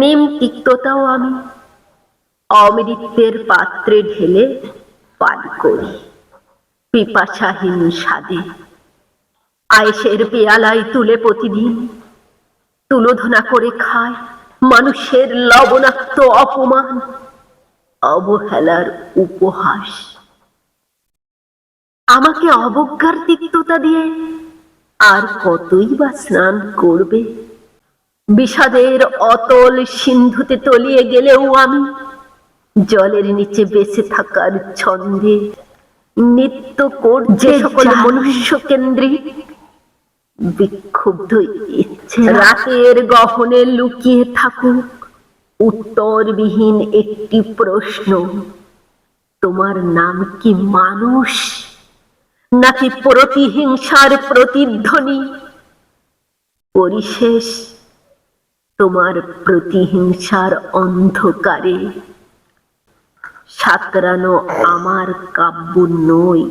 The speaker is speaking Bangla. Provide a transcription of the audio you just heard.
নিম তিক্ততাও আমি অমৃতের পাত্রে ঢেলে পান করি। পিপাসাহীন স্বাদে আয়েসের পেয়ালায় তুলে প্রতিদিন তুলোধনা করে খায় মানুষের লবণাক্ত অপমান, অবহেলার উপহাস। আমাকে অবজ্ঞার তিক্ততা দিয়ে আর কতই বা স্নান করবে? বিষাদের অতল সিন্ধুতে তলিয়ে গেলেও আমি জলের নিচে বেঁচে থাকার ছন্দে নিত্য করছে সকল মনুষ্য কেন্দ্রিক বিক্ষুব্ধ ইচ্ছে রাতের গহনে লুকিয়ে থাকুক উত্তরবিহীন একটি প্রশ্ন। তোমার নাম কি মানুষ? নাকি প্রতিহিংসার প্রতিধ্বনি? পরিশেষ তোমার প্রতিহিংসার অন্ধকারে। সাঁতরানো আমার কাব্য নয়